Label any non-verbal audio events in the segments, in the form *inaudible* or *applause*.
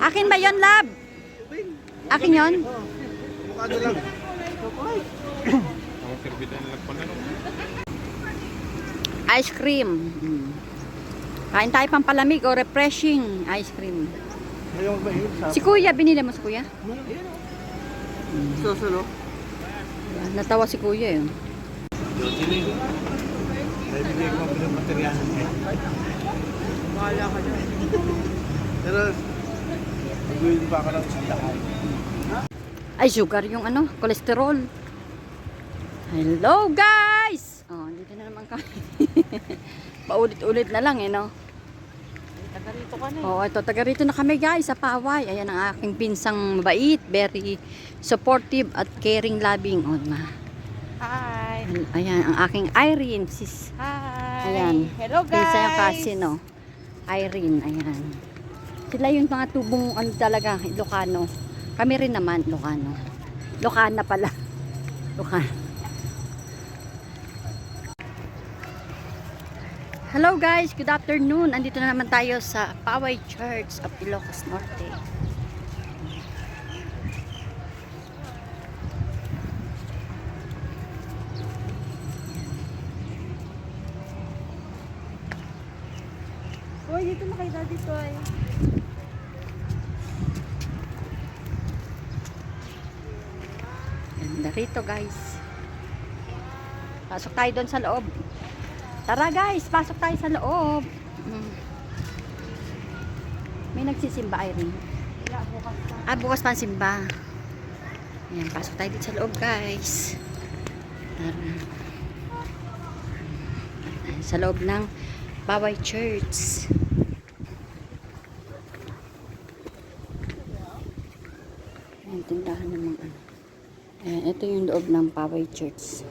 Akin ba yon lab? Akin yon? Mukado lang. Ice cream. Kain tayo pampalamig o refreshing ice cream. Si kuya, binili mo si kuya? susulo. Yan, Natawa si kuya yun. Naibigay ko ang pinamaterial. Bahala ka dyan. Pero, magawin pa ako ng sindahan. Ay, sugar yung ano, kolesterol. Hello guys! Oh, dito na naman kami. *laughs* Paulit-ulit na lang eh, no? Taga rito ka na eh. Oo, ito, taga rito na kami guys, sa Paway. Ayan ang aking pinsang mabait, very supportive at caring loving. Oh, ma. Hi. Ayan, ang aking Irene, sis. Hi. Ayan. Hello guys. Pinsa yung cousin, no? Irene, ayan. Sila yung mga tubong, ano talaga, Ilocano. Kami rin naman, Ilocano. Ilocana pala. *laughs* Ilocana. Hello guys, good afternoon. Andito na naman tayo sa Paway Church of Ilocos Norte. Dito na kay Daddy Toy. Ganda guys. Pasok tayo doon sa loob. Tara guys, pasok tayo sa loob. Mm. May nagsisimba Irene. Ah, bukas pa ang simba. Ayan, pasok tayo dito sa loob guys. Tara. Sa loob ng Baway Church. Ayan, tindahan ng mga ano. Ayan, ito yung loob ng Baway Church.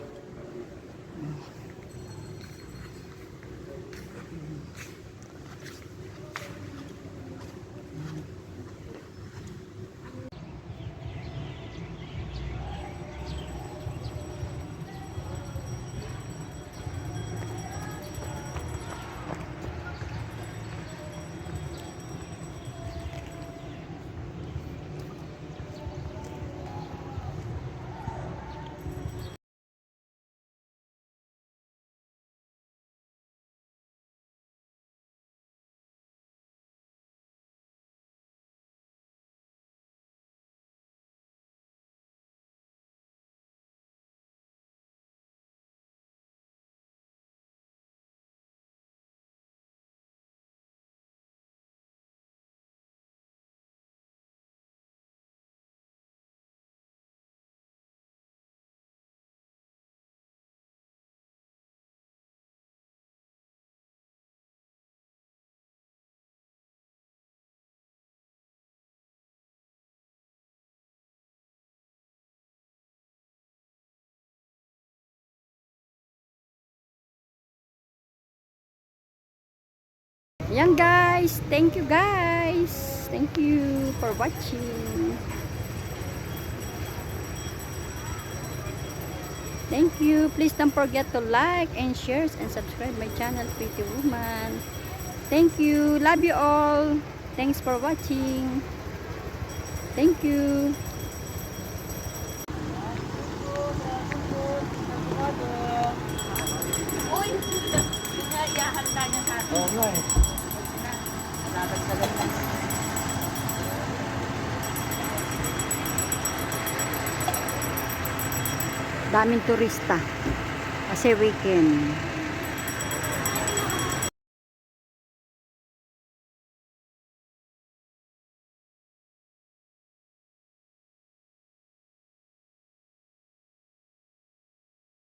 Yan guys. Thank you guys. Thank you for watching. Thank you. Please don't forget to like and share and subscribe my channel Pretty Woman. Thank you. Love you all. Thanks for watching. Thank you. Uy, ihahanda niya sa atin. Oo nga eh. Dadagdagan lang. Daming turista. Kasi weekend.